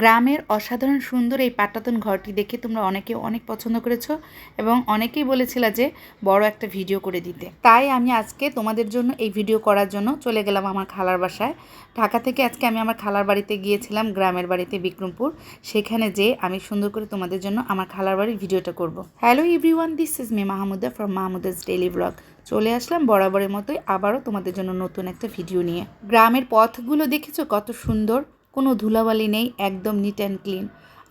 গ্রামের অসাধারণ সুন্দর এই পাটাতন ঘরটি দেখে তোমরা অনেকে অনেক পছন্দ করেছ এবং অনেকেই বলেছিল যে বড় একটা ভিডিও করে দিতে। তাই আমি আজকে তোমাদের জন্য এই ভিডিও করার জন্য চলে গেলাম আমার খালার বাসায়। ঢাকা থেকে আজকে আমি আমার খালার বাড়িতে গিয়েছিলাম, গ্রামের বাড়িতে বিক্রমপুর। সেখানে যে আমি সুন্দর করে তোমাদের জন্য আমার খালার বাড়ির ভিডিওটা করব। Hello everyone, this is me Mahmuda from Mahmuda's daily blog. চলে আসলাম বরাবরের মতোই আবারও তোমাদের জন্য নতুন একটা ভিডিও নিয়ে। গ্রামের পথগুলো দেখেছ কত সুন্দর? কোনো ধুলাবালি নেই, একদম নিট অ্যান্ড ক্লিন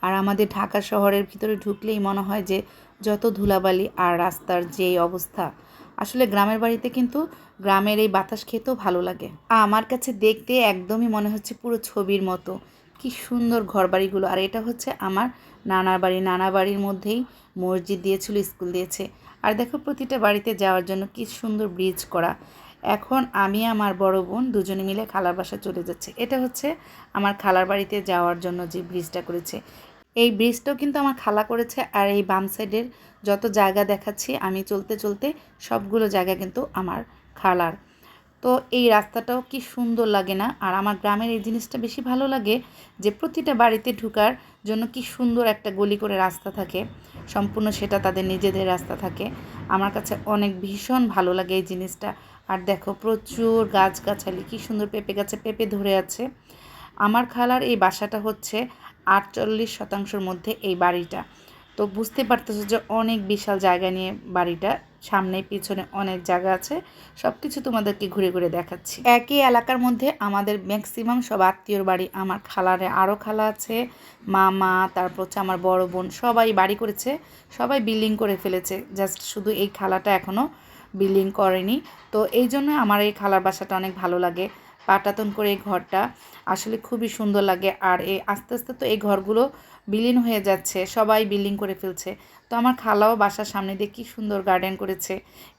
আর আমাদের ঢাকা শহরের ভিতরে ঢুকলেই মনে হয় যে যত ধুলাবালি আর রাস্তার যে অবস্থা। আসলে গ্রামের বাড়িতে কিন্তু গ্রামের এই বাতাস খেতেও ভালো লাগে। আমার কাছে দেখতে একদমই মনে হচ্ছে পুরো ছবির মতো। কি সুন্দর ঘরবাড়িগুলো। আর এটা হচ্ছে আমার নানার বাড়ি। নানা বাড়ির মধ্যেই মসজিদ দিয়েছিল, স্কুল দিয়েছে। আর দেখো প্রতিটা বাড়িতে যাওয়ার জন্য কি সুন্দর ব্রিজ করা। এখন আমি আমার বড় বোন দুজনে মিলে খালার বাসা চলে যাচ্ছে। এটা হচ্ছে আমার খালার বাড়িতে যাওয়ার জন্য যে ব্রিজটা করেছে। এই ব্রিজটাও কিন্তু আমার খালা করেছে আর এই বাম সাইডের যত জায়গা দেখাচ্ছি, আমি চলতে চলতে সবগুলো জায়গা কিন্তু আমার খালার। তো এই রাস্তাটাও কি সুন্দর লাগে না? আর আমার গ্রামের এই জিনিসটা বেশি ভালো লাগে যে প্রতিটা বাড়িতে ঢুকার জন্য কি সুন্দর একটা গলি করে রাস্তা থাকে। সম্পূর্ণ সেটা তাদের নিজেদের রাস্তা থাকে। আমার কাছে অনেক ভীষণ ভালো লাগে এই জিনিসটা। আর দেখো প্রচুর গাছগাছালি, কি সুন্দর পেঁপে গাছে পেঁপে ধরে আছে। আমার খালার এই বাসাটা হচ্ছে আটচল্লিশ শতাংশের মধ্যে এই বাড়িটা। তো বুঝতে পারতেছো যে অনেক বিশাল জায়গা নিয়ে বাড়িটা। সামনে, পিছনে অনেক জায়গা আছে। সব কিছু তোমাদেরকে ঘুরে ঘুরে দেখাচ্ছি। একই এলাকার মধ্যে আমাদের ম্যাক্সিমাম সব আত্মীয়র বাড়ি, আমার খালারে আরও খালা আছে, মামা, তারপর হচ্ছে আমার বড় বোন, সবাই বাড়ি করেছে, সবাই বিল্ডিং করে ফেলেছে। জাস্ট শুধু এই খালাটা এখনও বিল্ডিং করেনি। তো এই জন্য আমার এই খালার বাসাটা অনেক ভালো লাগে। পাটাতন করে এই ঘরটা আসলে খুবই সুন্দর লাগে। আর এই আস্তে আস্তে তো এই ঘরগুলো বিলীন হয়ে যাচ্ছে, সবাই বিল্ডিং করে ফেলছে। তো আমার খালাও বাসার সামনে দিয়ে কী সুন্দর গার্ডেন করেছে।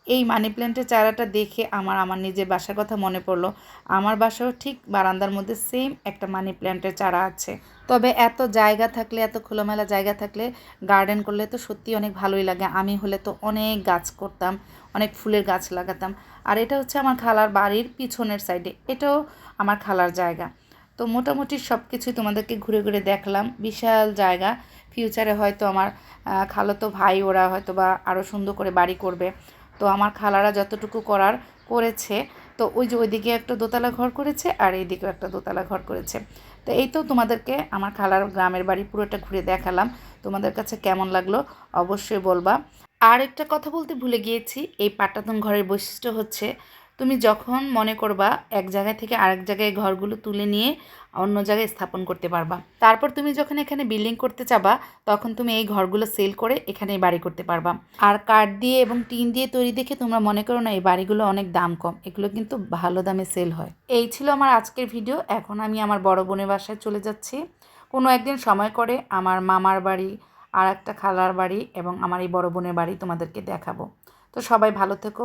এই মানি প্ল্যান্টের চারাটা দেখে আমার আমার নিজের বাসার কথা মনে পড়ল। আমার বাসাও ঠিক বারান্দার মধ্যে সেম একটা মানি প্ল্যান্টের চারা আছে। তবে এত জায়গা থাকলে, এত খোলামেলা জায়গা থাকলে গার্ডেন করলে তো সত্যি অনেক ভালোই লাগে। আমি হলে তো অনেক গাছ করতাম, অনেক ফুলের গাছ লাগাতাম। আর এটা হচ্ছে আমার খালার বাড়ির পিছনের সাইডে এটাও আমার খালার জায়গা। তো মোটামুটি সব কিছুই তোমাদেরকে ঘুরে ঘুরে দেখলাম। বিশাল জায়গা। ফিউচারে হয়তো আমার খালাতো ভাই ওরা হয়তো বা আরও সুন্দর করে বাড়ি করবে। তো আমার খালারা যতটুকু করার করেছে, তো ওই যে ওইদিকে একটা দোতলা ঘর করেছে আর এইদিকেও একটা দোতলা ঘর করেছে। তো এই তো তোমাদেরকে আমার খালার গ্রামের বাড়ি পুরোটা ঘুরে দেখালাম। তোমাদের কাছে কেমন লাগল অবশ্যই বলবা। আর একটা কথা বলতে ভুলে গিয়েছি, এই পাটাতন ঘরের বৈশিষ্ট্য হচ্ছে তুমি যখন মনে করবা এক জায়গা থেকে আরেক জায়গায় ঘরগুলো তুলে নিয়ে অন্য জায়গায় স্থাপন করতে পারবা। তারপর তুমি যখন এখানে বিল্ডিং করতে চাবা, তখন তুমি এই ঘরগুলো সেল করে এখানে বাড়ি করতে পারবা। আর কাঠ দিয়ে এবং টিন দিয়ে তৈরি দেখে তোমরা মনে করো না, এই বাড়িগুলো অনেক দাম কম, এগুলো কিন্তু ভালো দামে সেল হয়। এই ছিল আমার আজকের ভিডিও এখন আমি আমার বড় বোনের বাসায় চলে যাচ্ছি। কোনো একদিন সময় করে আমার মামার বাড়ি আর একটা খালার বাড়ি এবং আমার এই বড় বোনের বাড়ি তোমাদেরকে দেখাবো। তো সবাই ভালো থেকো।